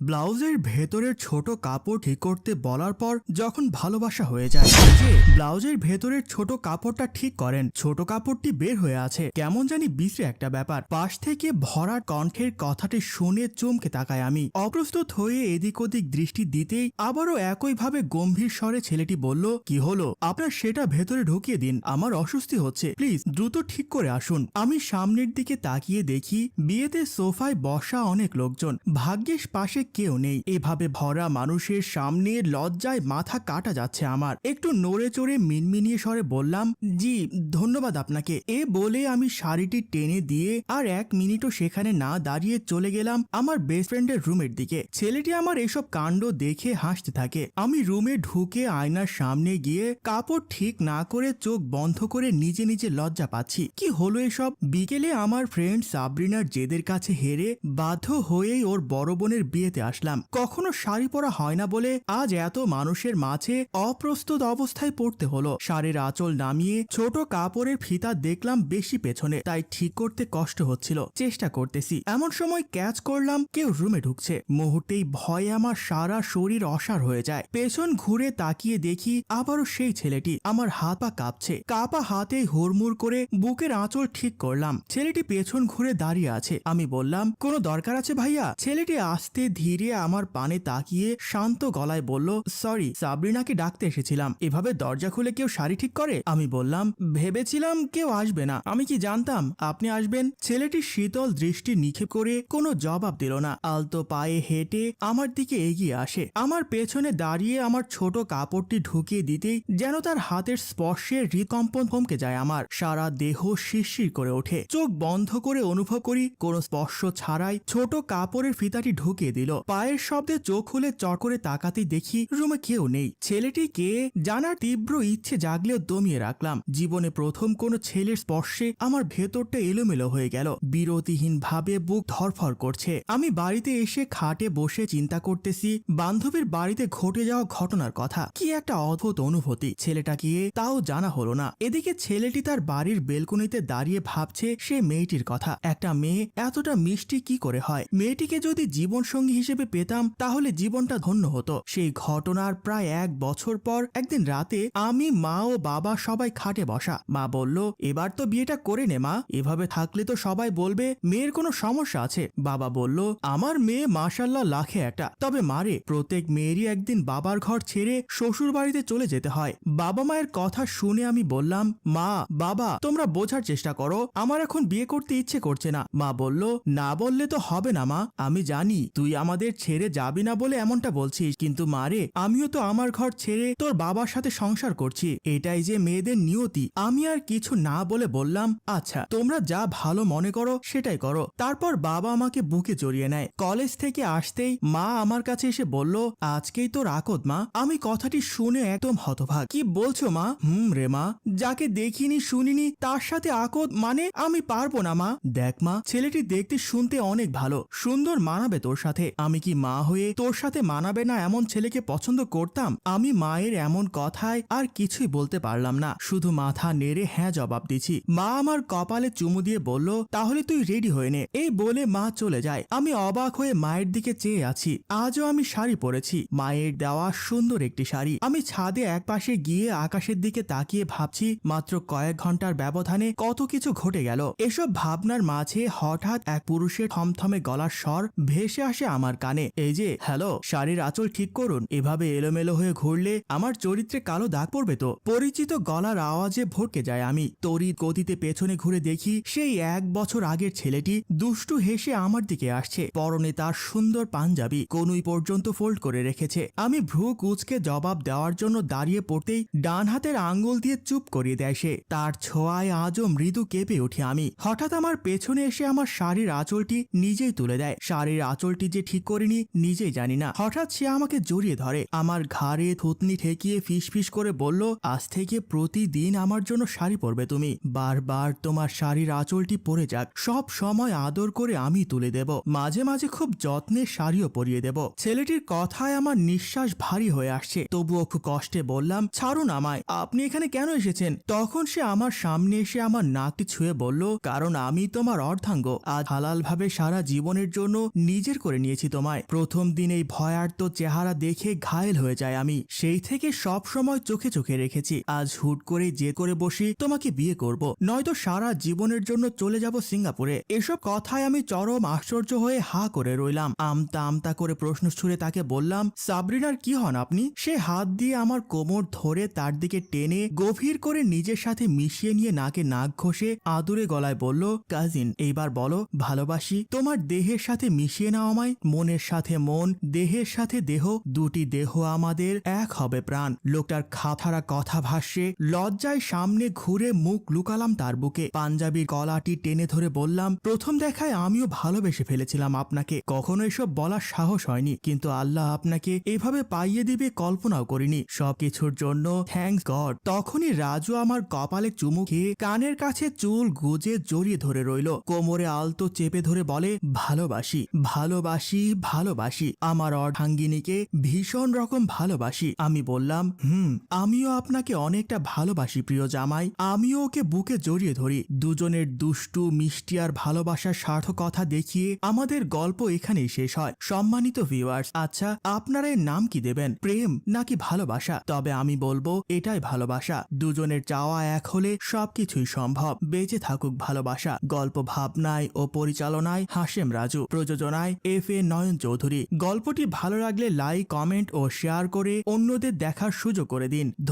ব্লাউজের ভেতরের ছোট কাপড় ঠিক করতে বলার পর যখন ভালোবাসা হয়ে যায় যে ব্লাউজের ভেতরের ছোট কাপড়টা ঠিক করেন, ছোট কাপড়টি বের হয়ে আছে। কেমন জানি বিশ্রী একটা ব্যাপার। পাশ থেকে ভরা কণ্ঠের কথাটি শুনে চমকে তাকায় আমি। অপ্রস্তুত হয়ে এদিক ওদিক দৃষ্টি দিতেই আবারও একইভাবে গম্ভীর স্বরে ছেলেটি বলল, কি হলো? আপনার সেটা ভেতরে ঢুকিয়ে দিন। আমার অস্বস্তি হচ্ছে। প্লিজ, দ্রুত ঠিক করে আসুন। আমি সামনের দিকে তাকিয়ে দেখি, বিয়েতে সোফায় বসা অনেক লোকজন। ভাগ্যের পাশে কেউ নেই। এভাবে ভরা মানুষের সামনে লজ্জায় মাথা কাটা যাচ্ছে আমার। একটু নড়ে চড়ে মিনমিনিয়ে স্বরে বললাম, জি, ধন্যবাদ আপনাকে। এ বলে আমি শাড়িটি টেনে দিয়ে আর এক মিনিটও সেখানে না দাঁড়িয়ে চলে গেলাম আমার বেস্ট ফ্রেন্ডের রুমের দিকে। ছেলেটি আমার এসব কাণ্ড দেখে হাসতে থাকে। আমি রুমে ঢুকে আয়নার সামনে গিয়ে কাপড় ঠিক না করে চোখ বন্ধ করে নিজে নিজে লজ্জা পাচ্ছি। কি হলো এসব? বিকেলে আমার ফ্রেন্ড সাবরিনার জেদের কাছে হেরে বাধ্য হয়েই ওর বড় বোনের বিয়েতে আসলাম। কখনো শাড়ি পরা হয় না বলে আজ এত মানুষের মাঝে অপ্রস্তুত অবস্থায় পড়তে হলো। শাড়ির আঁচল নামিয়ে ছোট কাপড়ের ফিতা দেখলাম বেশি পেছনে, তাই ঠিক করতে কষ্ট হচ্ছিল। চেষ্টা করতেছি। এমন সময় ক্যাচ করলাম, কেউ রুমে ঢুকছে। মুহূর্তেই ভয়ে আমার সারা শরীর অসার হয়ে যায়। পেছন ঘুরে তাকিয়ে দেখি আবারও সেই ছেলেটি আমার হাত পা কাঁপছে। কাপা হাতে হুড়মুড় করে বুকের আঁচল ঠিক করলাম। ছেলেটি পেছন ঘুরে দাঁড়িয়ে আছে। আমি বললাম, কোনো দরকার আছে ভাইয়া? ছেলেটি আস্তে ধীরে আমার পানে তাকিয়ে শান্ত গলায় বলল, সরি, সাবরিনাকে ডাকতে এসেছিলাম। এভাবে দরজা খুলে কেউ শাড়ি ঠিক করে? আমি বললাম, ভেবেছিলাম কেউ আসবে না। আমি কি জানতাম? আপনি আসবেন? ছেলেটি শীতল দৃষ্টি নিক্ষেপ করে কোনো জবাব দিল না। আলতো পায়ে হেঁটে আমার দিকে এগিয়ে আসে। আমার পেছনে দাঁড়িয়ে আমার ছোট কাপড়টি ঢুকিয়ে দিতেই যেন তার হাতের স্পর্শে হৃদকম্পন থমকে যায় আমার। সারা দেহ শিরশির করে ওঠে। চোখ বন্ধ করে অনুভব করি, কোনো স্পর্শ ছাড়াই ছোট কাপড়ের ফিতাটি ঢুকিয়ে দিল। পায়ের শব্দে চোখ খুলে চট করে তাকাতেই দেখি রুমে কেউ নেই। ছেলেটি কে জানার তীব্র ইচ্ছে জাগলেও দমিয়ে রাখলাম। জীবনে প্রথম কোনো ছেলের স্পর্শে আমার ভেতরটা এলোমেলো হয়ে গেল। বিরতিহীন ভাবে বুক ধরফর করছে। আমি বাড়িতে এসে খাটে বসে চিন্তা করতেছি, বান্ধবীর বাড়িতে ঘটে যাওয়া ঘটনার কথা। কি একটা অদ্ভুত অনুভূতি। ছেলেটা গিয়ে তাও জানা হলো না। এদিকে ছেলেটি তার বাড়ির বেলকনিতে দাঁড়িয়ে ভাবছে সে মেয়েটির কথা। একটা মেয়ে এতটা মিষ্টি কি করে হয়? মেয়েটিকে যদি জীবন সঙ্গী হিসেবে পেতাম, তাহলে জীবনটা ধন্য হতো। সেই ঘটনার প্রায় এক বছর পর একদিন রাতে আমি, মা ও বাবা সবাই খাটে বসা। মা বলল, এবার তো বিয়েটা করে নে, মা। এভাবে থাকলে তো সবাই বলবে, মেয়ের কোনো সমস্যা আছে। বাবা বলল, আমার মেয়ে মাশাল্লাহ লাখে একটা। তবে মারে প্রত্যেক মেয়েরই একদিন বাবার ঘর ছেড়ে শ্বশুর বাড়িতে চলে যেতে হয়। বাবা মায়ের কথা শুনে আমি বললাম, মা, বাবা, তোমরা বোঝার চেষ্টা করো। আমার এখন বিয়ে করতে ইচ্ছে করছে না। মা বলল, না বললে তো হবে না, মা। আমি জানি, তুই আমাদের ছেড়ে যাবি না বলে এমনটা বলছিস। কিন্তু মারে আমিও তো আমার ঘর ছেড়ে তোর বাবার সাথে সংসার করছি। এটাই যে মেয়েদের নিয়তি, আমি আর কিছু না বলে বললাম আচ্ছা তোমরা যা ভালো মনে করো, সেটাই করো। তারপর বাবা আমাকে বুকে জড়িয়ে নেয়। কলেজ থেকে আসতেই মা আমার কাছে এসে বলল, আজকেই তোর আকদ মা, আমি কথাটি শুনে একদম হতভাগ। কি বলছো মা? হুম রে মা, যাকে দেখিনি, শুনিনি, তার সাথে আকদ মানে আমি পারব না মা। দেখ মা, ছেলেটি দেখতে শুনতে অনেক ভালো, সুন্দর মানাবে তোর সাথে। আমি কি মা হয়ে তোর সাথে মানাবে না এমন ছেলেকে পছন্দ করতাম? আমি মায়ের এমন কথায় আর কিছুই বলতে পারলাম না। শুধু মাথা নেড়ে হ্যাঁ জবাব দিছি মা আমার কপালে চুমু দিয়ে বলল, তাহলে তুই রেডি হয়ে নে। এই বলে মা চলে যায়। আমি অবাক হয়ে মায়ের দিকে চেয়ে আছি। আজও আমি শাড়ি পরেছি। মায়ের দেওয়া সুন্দর একটি শাড়ি। আমি ছাদে একপাশে গিয়ে আকাশের দিকে তাকিয়ে ভাবছি, মাত্র কয়েক ঘণ্টার ব্যবধানে কত কিছু ঘটে গেল। এসব ভাবনার মাঝে হঠাৎ এক পুরুষের থমথমে গলার স্বর ভেসে আসে আমার কানে। এই যে হ্যালো শাড়ির আঁচল ঠিক করুন। এভাবে এলোমেলো হয়ে ঘুরলে আমার চরিত্রে কালো দাগ পড়বে তো। পরিচিত গলার আওয়াজে ভটকে যায় আমি। তড়িৎ গতিতে পেছনে ঘুরে দেখি সেই এক বছর আগের ছেলেটি দুষ্টু হেসে আমার দিকে আসছে। পরনে তার সুন্দর পাঞ্জাবি, কনুই পর্যন্ত ফোল্ড করে রেখেছে। আমি ভ্রু কুচকে জবাব দেওয়ার জন্য দাঁড়িয়ে পড়তেই ডান হাতের আঙ্গুল দিয়ে চুপ করিয়ে দেয় সে। তার ছোঁয়ায় আজও মৃদু কেঁপে উঠি আমি। হঠাৎ আমার পেছনে এসে আমার শাড়ির আঁচলটি নিজেই তুলে দেয়। শাড়ির আঁচলটি যে ঠিক করিনি, নিজেই জানি না। হঠাৎ সে আমাকে জড়িয়ে ধরে। আমার ঘাড়ে থুতনি ঠেকিয়ে ফিস করে বলল, আজ থেকে প্রতিদিন আমার জন্য শাড়ি পরবে তুমি। বারবার তোমার শাড়ির আঁচলটি পরে যাক। সব সময় আদর করে আমি তুলে দেব। মাঝে মাঝে খুব যত্নে শাড়িও পরিয়ে দেব। ছেলেটির কথায় আমার নিঃশ্বাস ভারী হয়ে আসছে। তবুও খুব কষ্টে বললাম, ছাড়ুন আমায়। আপনি এখানে কেন এসেছেন? তখন সে আমার সামনে এসে আমার নাকটি ছুঁয়ে বলল, কারণ আমি তোমার অর্ধাঙ্গ। আজ হালালভাবে সারা জীবনের জন্য নিজের করে নিয়েছি তোমায়। প্রথম দিন এই ভয়ার্ত চেহারা দেখে ঘায়েল হয়ে যায় আমি। সেই থেকে সব সময় চোখে চোখে রেখেছি। আজ হুট করে যে করে বসি, তোমাকে বিয়ে করব। নয়তো সারা জীবনের জন্য চলে যাব সিঙ্গাপুরে। এসব কথায় আমি চরম আশ্চর্য হয়ে হা করে রইলাম। আমতা আমতা করে প্রশ্ন ছুড়ে তাকে বললাম, সাবরিনার কি হন আপনি? সে হাত দিয়ে আমার কোমর ধরে তার দিকে টেনে গভীর করে নিজের সাথে মিশিয়ে নিয়ে নাকে নাক ঘষে আদুরে গলায় বলল, কাজিন, এইবার বলো, ভালোবাসি। তোমার দেহের সাথে মিশিয়ে নাও আমায়। মনের সাথে মন, দেহের সাথে দেহ, দুটি দেহ আমাদের এক হবে প্রাণ। লোকটার খাথারা কথা ভাষ্যে লজ্জায় সামনে ঘুরে মুখ লুকালাম তার বুকে। পাঞ্জাবির গলাটি টেনে ধরে বললাম, প্রথম দেখায় আমিও ভালোবেসে ফেলেছিলাম আপনাকে। কখনো এসব বলার সাহস হয়নি, কিন্তু আল্লাহ আপনাকে এভাবে পাইয়ে দিবে কল্পনাও করিনি। সবকিছুর জন্য থ্যাঙ্কস গড তখনই রাজু আমার কপালে চুমু খেয়ে কানের কাছে চুল গুজে জড়িয়ে ধরে রইল। কোমরে আলতো চেপে ধরে বলে, ভালোবাসি ভালোবাসি ভালোবাসি। আমার অর্ধাঙ্গিনীকে ভীষণ রকম ভালোবাসি। আমি বললাম, হুম, আমিও আপনাকে অনেকটা ভালোবাসি প্রিয় জামাই। আমিও ওকে বুকে জড়িয়ে ধরি। দুজনের দুষ্টু, মিষ্টি আর ভালোবাসার সার্থকতা দেখিয়ে আমাদের গল্প এখানেই শেষ হয়। সম্মানিত ভিউয়ার্স আচ্ছা আপনারা এর নাম কি দেবেন? প্রেম নাকি ভালোবাসা? তবে আমি বলব, এটাই ভালোবাসা। দুজনের চাওয়া এক হলে সবকিছুই সম্ভব। বেঁচে থাকুক ভালোবাসা। গল্প ভাবনায় ও পরিচালনায় হাসেম রাজু। প্রযোজনায় এফ এ নয়ন চৌধুরী। গল্পটি ভালো লাগলে লাইক কমেন্ট ও শেয়ার করে অন্যদের দেখার সুযোগ করে দিন।